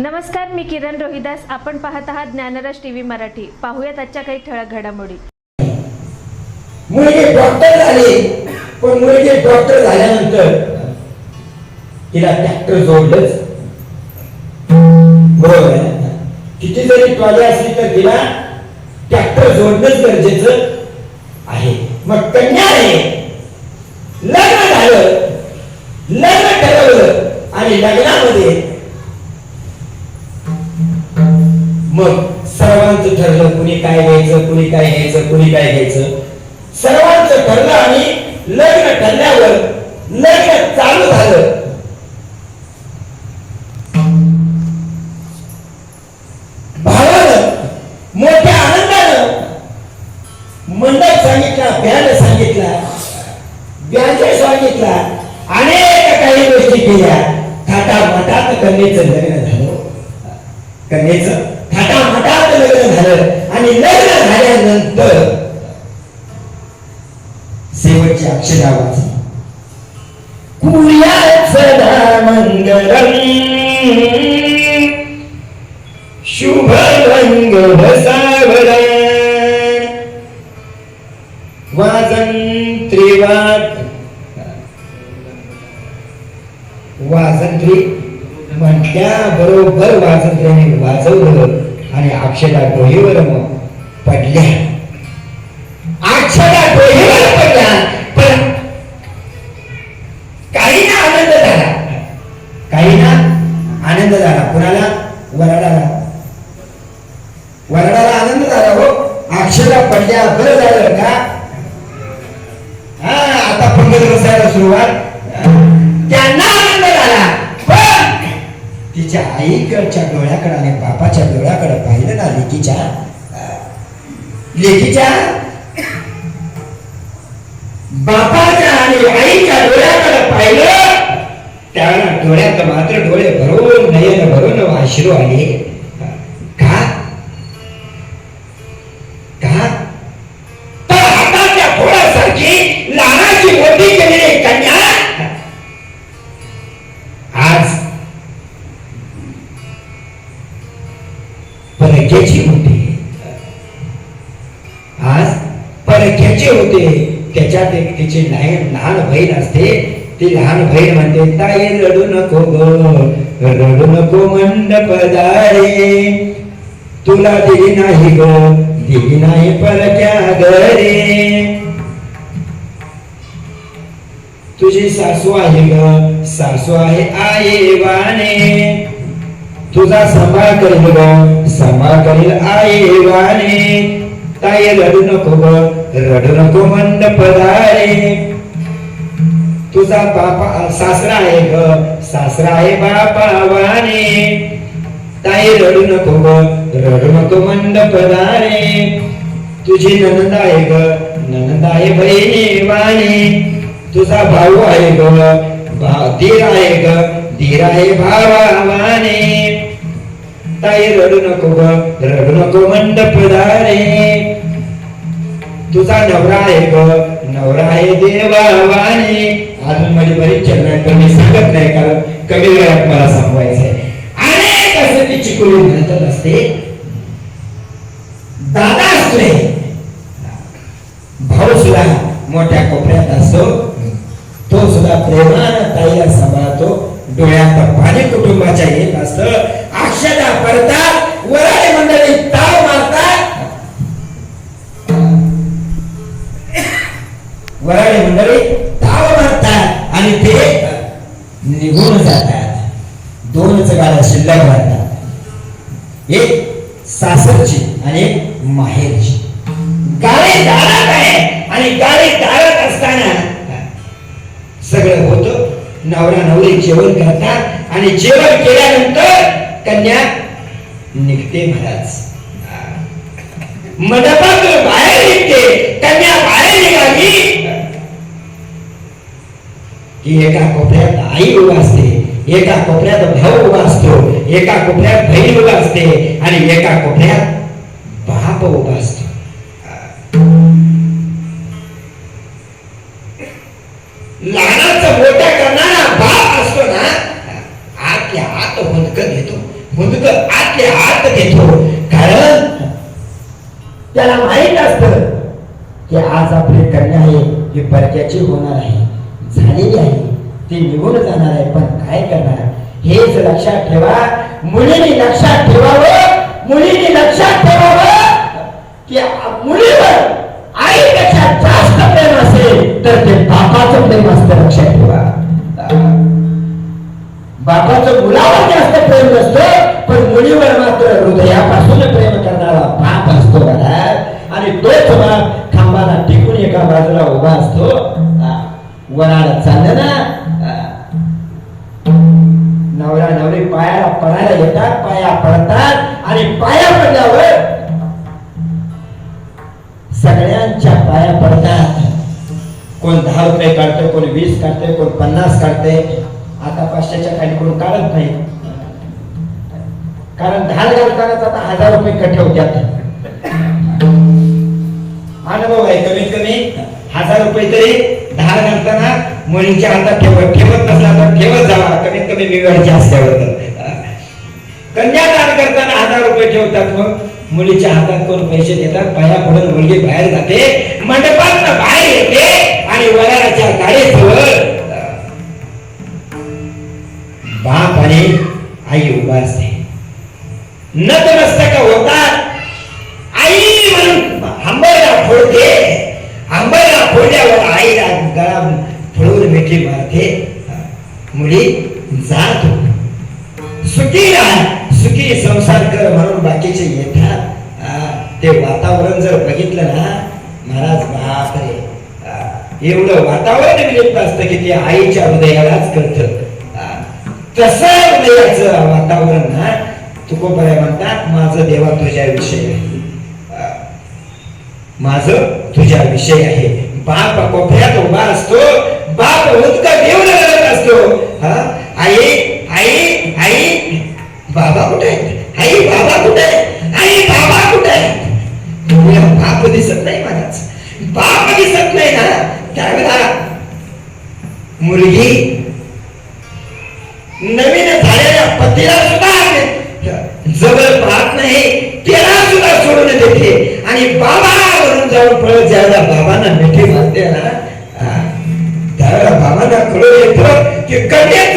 नमस्कार मी किरण रोहिदास. आपण पाहत आहात ज्ञानराज टीव्ही मराठी. पाहूयात आजच्या काही ठळक घडामोडी. मुलगी डॉक्टर झाली पण मुलगी डॉक्टर झाल्यानंतर तिला ट्रॅक्टर जोडलंच. बरोबर आहे किती जरी ट्रॉली असली तर तिला ट्रॅक्टर जोडणंच गरजेचं आहे. मग कन्या आहे लग्न झालं लग्न ठरवलं आणि लग्नामध्ये कुणी काय घ्यायचं कुणी काय घ्यायचं? सर्वांचं ठरलं आणि लग्न ठरल्यावर लग्न चालू झालं. भावानं मोठ्या आनंदानं मंडप सांगितला ब्यान सांगितला व्याजय सांगितला अनेक काही गोष्टी केल्या. थाटा मठात कन्येचं लग्न झालं. कन्येचं थाटा मठात लग्न झालं. आणि लग्न झाल्यानंतर शेवटची अक्षरा वाचली कुर्या सदा मंगलम शुभ रंग भसावरा वाजंत्री वाद वाजंत्री म्हटल्या बरोबर वाजंत्र्याने वाजवलं. आणि अक्षदा डोहीवर मग पडल्या. अक्षदा डोहीवर पडल्या. पण काही ना आनंद झाला. काही ना आनंद झाला. कुणाला? वराडाला. वराडाला आनंद झाला हो. अक्षदा पडल्या. बरं झालं का? हा आता पंगत बसायला सुरुवात. तिच्या आईकडच्या डोळ्याकडे आणि बापाच्या डोळ्याकडे पाहिलं ना लेकीच्या लेकीच्या बापाच्या आणि आईच्या डोळ्याकडे पाहिलं त्याला डोळ्यात मात्र डोळे भरून नयन भरून अश्रू आले. परक्याची होते. आज परख्याचे होते. त्याच्यात एक तिची लहान बहीण असते. ती लहान बहीण म्हणते ताई रडू नको ग. रडू नको मंडप दारे तुला दिली नाही ग. दिली नाही परक्या घरे. तुझी सासू आहे ग. सासू आहे आई वाणे तुझा सांभाळ करेल ग सांभाळ करेल आई वाने ताई रडू नको ग रडू नको मंद पदारे. तुझा बापा सासरा आहे ग सासरा आहे बापा वाने ताई रडू नको ग रडू नको मंद पदारे. तुझी ननंद आहे ग ननंद आहे बहिणी वाने तुझा भाऊ आहे ग भा- धीर आहे ग धीर आहे भावा वाणी. ताई रडू नको ग रडू नको मंडप दारे तुझा नवरा आहे ग नवरा आहे देवा अजून माझी बरीच चरण कमी सांगत नाही कारण कमी वेळात मला सांगवायचंय अनेक असं ती चिकुली म्हणत असते दादा असले भाऊ सुद्धा मोठ्या कोपऱ्यात असतो एक सासरची आणि एक माहेरची. गाडी दारात आहे आणि गाडी दारात असताना सगळं होतं. नवरा नवरी जेवण करतात आणि जेवण केल्यानंतर कन्या निघते महाराज. मंडपातून बाहेर निघते. कन्या बाहेर निघाली. की एका कोपऱ्यात आई उभा असते. एका कोपऱ्यात भाऊ उभा असतो एका कोपऱ्यात बहीण उभा असते आणि एका कोपऱ्यात बाप उभा असतो. लहानाचा मोठ्या करणारा बाप असतो ना आतल्या आत हुंदक घेतो हुंदक आतल्या आत घेतो. कारण त्याला माहीत असत की आज आपले कन्या आहे ही परक्याची होणार आहे झालेली आहे. ते निघून जाणार आहे. पण काय करणार? हेच लक्षात ठेवा. मुलीने लक्षात ठेवावं. मुलीने लक्षात ठेवावं की मुलीवर आईपेक्षा जास्त प्रेम असेल तर ते बापाचं प्रेम असतं. लक्षात ठेवा. बापाचं मुलावर जास्त प्रेम नसतं पण मुलीवर मात्र हृदयापासून प्रेम करणारा बाप असतो बघा आणि तोच बाप खांबाला टिकून एका बाजूला उभा असतो. आ, वराड चाललं ना नवरा नवरी पायाला पडायला येतात पाया पडतात आणि पाया पडल्यावर सगळ्यांच्या पाया पडतात. कोण दहा रुपये काढतोय कोण वीस काढतोय कोण पन्नास काढतोय आता पाचशेच्या खाली कोण काढत नाही. कारण धाड घालतानाच आता हजार रुपये कठे होत्यात अनुभव आहे कमीत कमी हजार रुपये तरी धार घालताना मुलींच्या हातात ठेवत ठेवत नसला तर ठेवत जावा कमीत कमी बिघडच्या असल्यावर कन्यादान करताना हजार रुपये ठेवतात मग. मुलीच्या हातात कोण पैसे देतात? पाया पडून मुलगी बाहेर जाते. मंडपात बाहेर मुली जात. सुखी राहा सुखी संसार कर म्हणून बाकीचे येतात. ते वातावरण जर बघितलं ना महाराज बापरे. एवढं वातावरण विलिप्त असतं की ते आईच्या हृदयालाच कळतं. तस हृदयाचं वातावरण ना तुकोबऱ्या म्हणतात माझं देवा तुझ्या विषय आहे. माझं तुझ्या विषय आहे. बाप कोपऱ्यात उभा असतो बाप उदक देव लगत असतो हा? आई आई आई. बाबा कुठे? आहे आई बाबा कुठे? आहे आई बाबा कुठे? आहे बाप दिसत नाही मलाच. बाप दिसत नाही ना? त्यावेळेला मुलगी नवीन झालेल्या पतीला सुद्धा जवळ पाहत नाही त्याला सुद्धा सोडून देते. आणि बाबा वरून जाऊन पळत ज्यावेळेला बाबांना मिठी मारते ना त्यावेळेला बाबांना कळू கண்ணீர்